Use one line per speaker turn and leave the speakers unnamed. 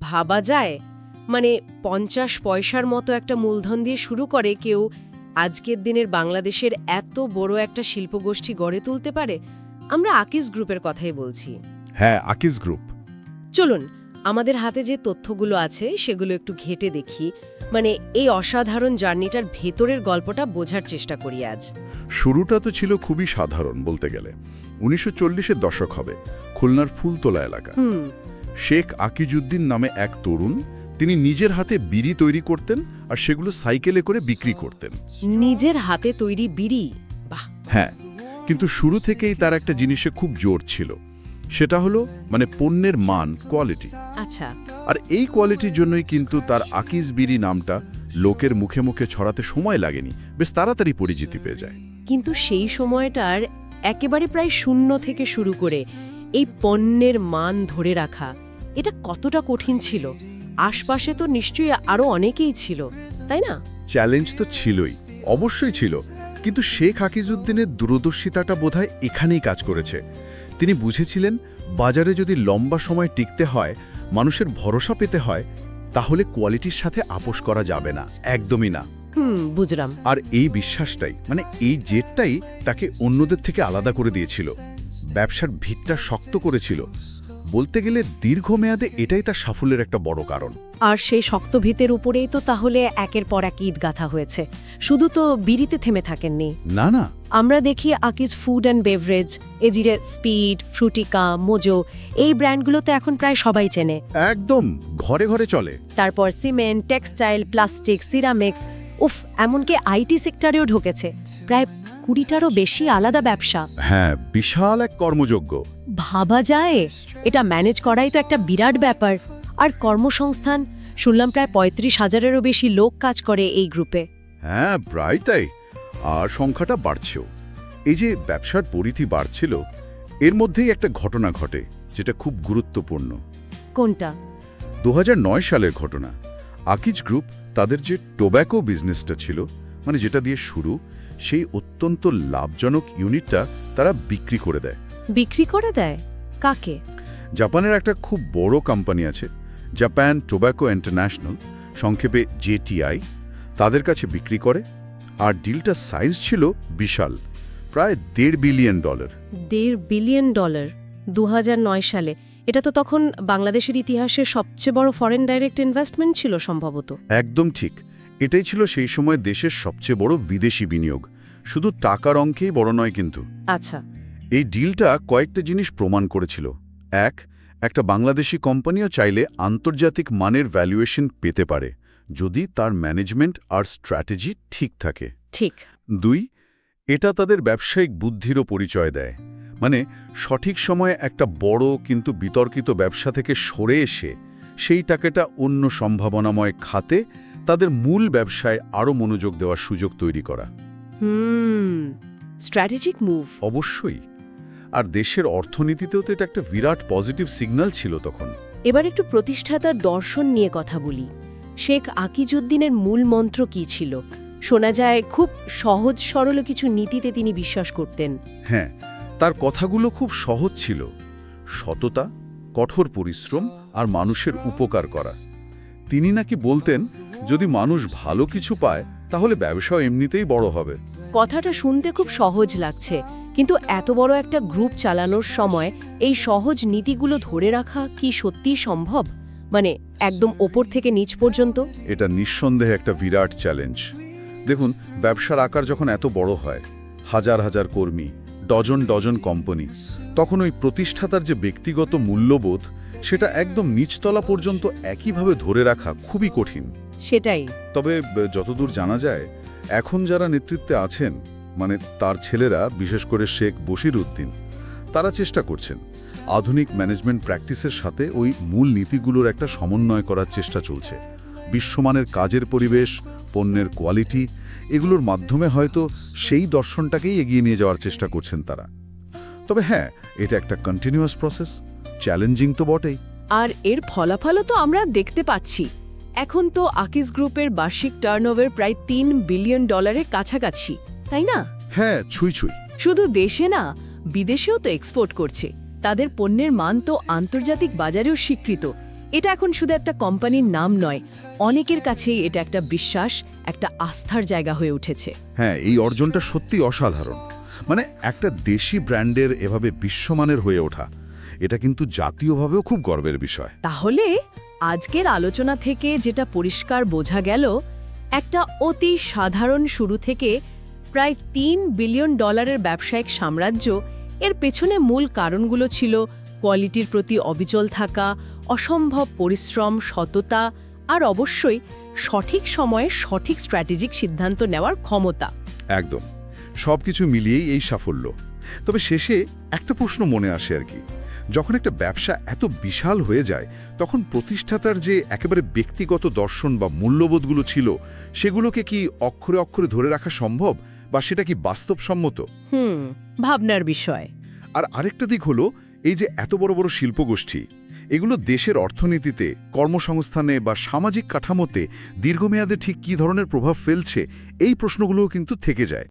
ভাবা যায়? মানে পঞ্চাশ পয়সার মতো একটা মূলধন দিয়ে শুরু করে কেউ আজকের দিনের বাংলাদেশের এত বড় একটা শিল্পগোষ্ঠী গড়ে তুলতে পারে? আমরা আকিস গ্রুপের কথাই বলছি।
হ্যাঁ আকিস গ্রুপ।
চলুন আমাদের হাতে যে তথ্যগুলো আছে সেগুলো একটু ঘেটে দেখি। মানে এই অসাধারণ জার্নিটার ভেতরের গল্পটা বোঝার চেষ্টা করি আজ।
শুরুটা তো ছিল খুবই সাধারণ বলতে গেলে। উনিশশো চল্লিশের দশক হবে খুলনার ফুলতলা এলাকা। শেখ আকিজুদ্দিন নামে এক তরুণ তিনি নিজের হাতে বিড়ি তৈরি করতেন আর সেগুলো সাইকেলে করে বিক্রি করতেন।
নিজের হাতে তৈরি বিড়ি? বাহ।
হ্যাঁ কিন্তু শুরু থেকেই তার একটা জিনিসে খুব জোর ছিল। সেটা হলো মানে পণ্যের মান কোয়ালিটি
আচ্ছা।
আর এই কোয়ালিটির জন্যই কিন্তু তার আকিজ বিড়ি নামটা লোকের মুখে মুখে ছড়াতে সময় লাগেনি বেশ তাড়াতাড়ি পরিচিতি পেয়ে যায়।
কিন্তু সেই সময়টার একেবারে প্রায় শূন্য থেকে শুরু করে এই পণ্যের মান ধরে রাখা। এটা কতটা কঠিন ছিল? আশপাশে তো নিশ্চয়ই আরও অনেকেই ছিল তাই না?
চ্যালেঞ্জ তো ছিলই অবশ্যই ছিল। কিন্তু শেখ হাকিজুদ্দিনের দূরদর্শিতাটা বোধহয় এখানেই কাজ করেছে। তিনি বুঝেছিলেন বাজারে যদি লম্বা সময় টিকতে হয় মানুষের ভরসা পেতে হয় তাহলে কোয়ালিটির সাথে আপোষ করা যাবে না একদমই না।
হুম বুঝলাম।
আর এই বিশ্বাসটাই মানে এই জেটটাই তাকে অন্যদের থেকে আলাদা করে দিয়েছিল। ব্যবসার ভিতটা শক্ত করেছিল। বলতে গেলে দীর্ঘমেয়াদে এটাই তার সাফল্যের একটা বড় কারণ।
আর সেই শক্ত ভিতের উপরেই তো তাহলে একের পর এক ঈদ গাথা হয়েছে। শুধু তো বিড়িতে থেমে থাকেননি।
না না।
আমরা দেখি আকিজ ফুড অ্যান্ড বেভারেজ এজিরে স্পিড ফ্রুটিকা মোজো এই ব্র্যান্ডগুলো তো এখন প্রায় সবাই চেনে।
একদম ঘরে ঘরে চলে।
তারপর সিমেন্ট টেক্সটাইল প্লাস্টিক সিরামিক্স উফ এমনকি আইটি সেক্টরেও ঢুকেছে। প্রায় কুড়িটারও বেশি আলাদা ব্যবসা।
হ্যাঁ বিশাল এক কর্মযোগ্য।
ভাবা যায়? এটা ম্যানেজ করাই তো একটা বিরাট ব্যাপার। আর কর্মসংস্থান? শুনলাম প্রায় পঁয়ত্রিশ হাজারেরও বেশি লোক কাজ করে এই গ্রুপে।
হ্যাঁ প্রায় তাই। আর সংখ্যাটা বাড়ছেও। এই যে ব্যবসার পরিধি বাড়ছিল এর মধ্যেই একটা ঘটনা ঘটে যেটা খুব গুরুত্বপূর্ণ।
কোনটা?
দু হাজার নয় সালের ঘটনা। আকিজ গ্রুপ তাদের যে টোব্যাকো বিজনেসটা ছিল মানে যেটা দিয়ে শুরু সেই অত্যন্ত লাভজনক ইউনিটটা তারা বিক্রি করে দেয়।
বিক্রি করে দেয়? কাকে?
জাপানের একটা খুব বড় কোম্পানি আছে জাপান টোব্যাকো ইন্টারন্যাশনাল সংক্ষেপে জেটিআই তাদের কাছে বিক্রি করে আর ডিলটার সাইজ ছিল বিশাল প্রায় দেড় বিলিয়ন ডলার।
দেড় বিলিয়ন ডলার দু হাজার নয় সালে। এটা তো তখন বাংলাদেশের ইতিহাসে সবচেয়ে বড় ফরেন ডাইরেক্ট ইনভেস্টমেন্ট ছিল সম্ভবত।
একদম ঠিক। এটাই ছিল সেই সময় দেশের সবচেয়ে বড় বিদেশি বিনিয়োগ। শুধু টাকার অঙ্কেই বড় নয় কিন্তু।
আচ্ছা।
এই ডিলটা কয়েকটা জিনিস প্রমাণ করেছিল। এক একটা বাংলাদেশি কোম্পানিও চাইলে আন্তর্জাতিক মানের ভ্যালুয়েশন পেতে পারে যদি তার ম্যানেজমেন্ট আর স্ট্র্যাটেজি ঠিক থাকে।
ঠিক।
দুই এটা তাদের ব্যবসায়িক বুদ্ধিরও পরিচয় দেয়। মানে সঠিক সময়ে একটা বড় কিন্তু বিতর্কিত ব্যবসা থেকে সরে এসে সেই টাকাটা অন্য সম্ভাবনাময় খাতে তাদের মূল ব্যবসায় আরও মনোযোগ দেওয়ার সুযোগ তৈরি করা।
Hmm strategic move.
অবশ্যই। আর দেশের অর্থনীতিতেও তো এটা একটা বিরাট পজিটিভ সিগন্যাল ছিল তখন।
এবার একটু প্রতিষ্ঠাতার দর্শন নিয়ে কথা বলি। শেখ আকিজুদ্দিনের মূল মন্ত্র কি ছিল? শোনা যায় খুব সহজ সরল কিছু নীতিতে তিনি বিশ্বাস করতেন।
হ্যাঁ তার কথাগুলো খুব সহজ ছিল। সততা কঠোর পরিশ্রম আর মানুষের উপকার করা। তিনি নাকি বলতেন যদি মানুষ ভালো কিছু পায় তাহলে ব্যবসাও এমনিতেই বড় হবে।
কথাটা শুনতে খুব সহজ লাগছে কিন্তু এত বড় একটা গ্রুপ চালানোর সময় এই সহজ নীতিগুলো ধরে রাখা কি সত্যিই সম্ভব? মানে একদম ওপর থেকে নিচ পর্যন্ত?
এটা নিঃসন্দেহে একটা বিরাট চ্যালেঞ্জ। দেখুন ব্যবসার আকার যখন এত বড় হয় হাজার হাজার কর্মী ডজন ডজন কোম্পানি তখন ওই প্রতিষ্ঠাতার যে ব্যক্তিগত মূল্যবোধ সেটা একদম নিচতলা পর্যন্ত একইভাবে ধরে রাখা খুবই কঠিন।
সেটাই।
তবে যতদূর জানা যায় এখন যারা নেতৃত্বে আছেন মানে তার ছেলেরা বিশেষ করে শেখ বশির উদ্দিন তারা চেষ্টা করছেন আধুনিক ম্যানেজমেন্ট প্র্যাকটিসের সাথে ওই মূল নীতিগুলোর একটা সমন্বয় করার চেষ্টা চলছে। বিশ্বমানের কাজের পরিবেশ পণ্যের কোয়ালিটি এগুলোর মাধ্যমে হয়তো সেই দর্শনটাকেই এগিয়ে নিয়ে যাওয়ার চেষ্টা করছেন তারা। তবে হ্যাঁ এটা একটা কন্টিনিউয়াস প্রসেস চ্যালেঞ্জিং তো বটেই।
আর এর ফলাফলও তো আমরা দেখতে পাচ্ছি। এখন তো আকিস গ্রুপের বার্ষিক টার্নওভার প্রায় তিন বিলিয়ন ডলারের কাছাকাছি তাই না?
হ্যাঁ ছুঁই ছুঁই।
শুধু দেশে না বিদেশেও তো এক্সপোর্ট করছে। তাদের পণ্যের মান তো আন্তর্জাতিক বাজারেও স্বীকৃত। এটা এখন শুধু একটা কোম্পানির নাম নয় অনেকের কাছেই এটা একটা বিশ্বাস একটা আস্থার জায়গা হয়ে উঠেছে।
হ্যাঁ এই অর্জনটা সত্যি অসাধারণ। মানে একটা দেশি ব্র্যান্ডের এভাবে বিশ্বমানের হয়ে ওঠা এটা কিন্তু জাতীয়ভাবেও খুব গর্বের বিষয়।
তাহলে আজকের আলোচনা থেকে যেটা পরিষ্কার বোঝা গেল একটা অতি সাধারণ শুরু থেকে প্রায় তিন বিলিয়ন ডলারের ব্যবসায়িক সাম্রাজ্য এর পেছনে মূল কারণগুলো ছিল কোয়ালিটির প্রতি অবিচল থাকা অসম্ভব পরিশ্রম সততা আর অবশ্যই সঠিক সময়ে সঠিক স্ট্র্যাটেজিক সিদ্ধান্ত নেওয়ার ক্ষমতা।
একদম। সব কিছু মিলিয়েই এই সাফল্য। তবে শেষে একটা প্রশ্ন মনে আসে আর কি। যখন একটা ব্যবসা এত বিশাল হয়ে যায় তখন প্রতিষ্ঠাতার যে একেবারে ব্যক্তিগত দর্শন বা মূল্যবোধগুলো ছিল সেগুলোকে কি অক্ষরে অক্ষরে ধরে রাখা সম্ভব বা সেটা কি বাস্তবসম্মত?
হুম ভাবনার বিষয়।
আর আরেকটা দিক হলো এই যে এত বড় বড় শিল্পগোষ্ঠী, এগুলো দেশের অর্থনীতিতে, কর্মসংস্থানে বা সামাজিক কাঠামোতে দীর্ঘমেয়াদে ঠিক কী ধরনের প্রভাব ফেলছে, এই প্রশ্নগুলোও কিন্তু থেকে যায়।